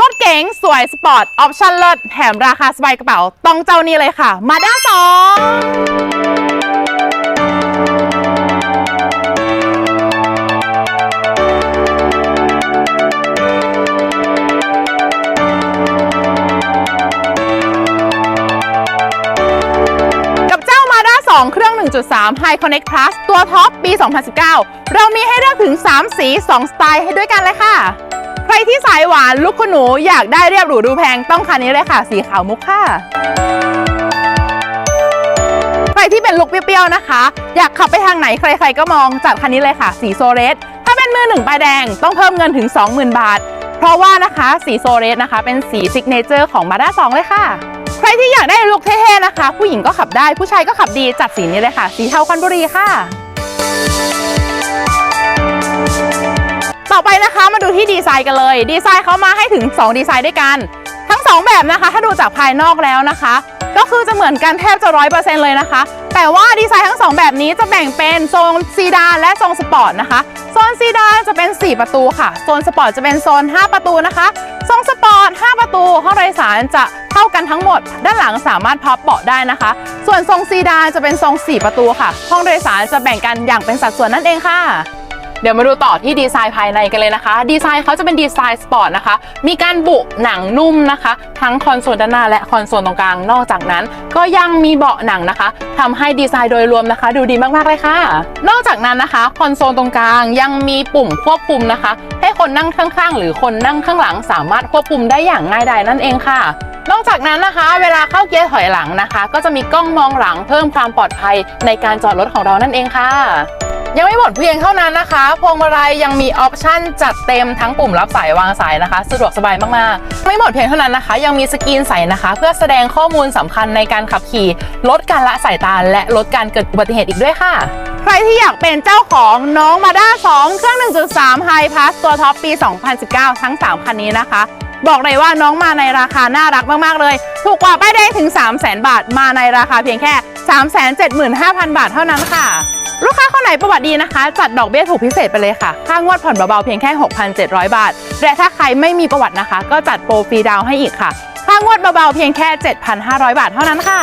รถเก๋งสวยสปอร์ต ออปชั่นเลิศแถมราคาสบายกระเป๋า ต้องเจ้านี้เลยค่ะ มาด้าสองกับเจ้า Mazda 2เครื่อง 1.3 High Connect Plus ตัวท็อปปี 2019 เรามีให้เลือกถึง 3 สี 2 สไตล์ให้ด้วยกันเลยค่ะ ใครที่สายหวานลูกคุณหนูอยากได้เรียบหรูดูแพงต้องคันนี้เลยค่ะ สีขาวมุกค่ะ ใครที่เป็นลุคเปรี้ยวๆนะคะ อยากขับไปทางไหนใครๆก็มองจัดคันนี้เลยค่ะ สีโซเรสถ้าเป็นมือหนึ่งป้ายแดงต้องเพิ่มเงินถึง 20,000 บาท เพราะว่านะคะสีโซเรสนะคะ เป็นสีซิกเนเจอร์ของ Mazda 2เลยค่ะ ใครที่อยากได้ลุคเท่ๆนะคะ ผู้หญิงก็ขับได้ผู้ชายก็ขับดีจัดสีนี้เลยค่ะ สีเทาคอนบุรีค่ะต่อไปนะคะ ที่ดีไซน์กันเลย ดีไซน์เขามาให้ถึง 2 ดีไซน์ด้วยกัน ทั้ง 2 แบบนะคะ ถ้าดูจากภายนอกแล้วนะคะ ก็คือจะเหมือนกันแทบจะร้อยเปอร์เซ็นต์เลยนะคะ แต่ว่าดีไซน์ทั้ง 2 แบบนี้จะแบ่งเป็นโซนซีดานและโซนสปอร์ตนะคะ โซนซีดานจะเป็น 4 ประตูค่ะ โซนสปอร์ตจะเป็นโซน 5 ประตูนะคะโซนสปอร์ต 5 ประตูห้องโดยสารจะเท่ากันทั้งหมด ด้านหลังสามารถพับเบาะได้นะคะ ส่วนทรงซีดานจะเป็นทรง 4 ประตูค่ะ ห้องโดยสารจะแบ่งกันอย่างเป็นสัดส่วนนั่นเองค่ะ เดี๋ยวมาดูต่อที่ดีไซน์ภายในกันเลยนะคะ ดีไซน์เขาจะเป็นดีไซน์สปอร์ตนะคะ มีการบุหนังนุ่มนะคะ ทั้งคอนโซลด้านหน้าและคอนโซลตรงกลาง นอกจากนั้น ก็ยังมีเบาะหนังนะคะทำให้ดีไซน์โดยรวมนะคะ ดูดีมากๆเลยค่ะ นอกจากนั้นนะคะ คอนโซลตรงกลางยังมีปุ่มควบคุมนะคะ ให้คนนั่งข้างๆ หรือคนนั่งข้างหลังสามารถควบคุมได้อย่างง่ายดายนั่นเองค่ะนอกจากนั้นนะคะ เวลาเข้าเกียร์ถอยหลังนะคะ ก็จะมีกล้องมองหลังเพิ่มความปลอดภัยในการจอดรถของเรานั่นเองค่ะ ยังไม่หมดเพียงเท่านั้นนะคะ พวงมาลัยยังมีออปชั่นจัดเต็มทั้งปุ่มรับสายวางสายนะคะ สะดวกสบายมากๆ ไม่หมดเพียงเท่านั้นนะคะ ยังมีสกรีนใสนะคะ เพื่อแสดงข้อมูลสำคัญในการขับขี่ ลดการละสายตา และลดการเกิดอุบัติเหตุอีกด้วยค่ะ ใครที่อยากเป็นเจ้าของน้องมาด้า2 เครื่อง 1.3 High Plus ตัวท็อปปี 2019 ทั้ง 3 คันนี้นะคะ บอกเลยว่าน้องมาในราคาน่ารักมากๆเลย ถูกกว่าป้ายแดงถึง 3 0 0 0 0 0 บาท มาในราคาเพียงแค่ 375,000 บาทเท่านั้นค่ะ ลูกค้าคนไหนประวัติดีนะคะ จัดดอกเบี้ยถูกพิเศษไปเลยค่ะ ค่างวดผ่อนเบาๆเพียงแค่ 6,700 บาท และถ้าใครไม่มีประวัตินะคะ ก็จัดโปรฟรีดาวให้อีกค่ะ ค่างวดเบาๆเพียงแค่ 7,500 บาทเท่านั้นค่ะ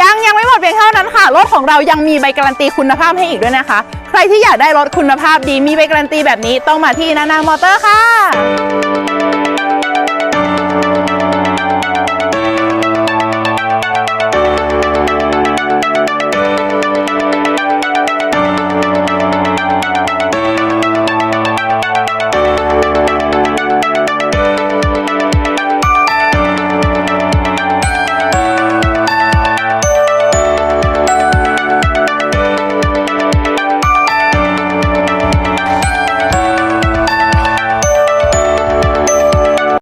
ยังยังไม่หมดเพียงเท่านั้นค่ะรถของเรายังมีใบการันตีคุณภาพให้อีกด้วยนะคะ ใครที่อยากได้รถคุณภาพดีมีใบการันตีแบบนี้ต้องมาที่นานา มอเตอร์ค่ะ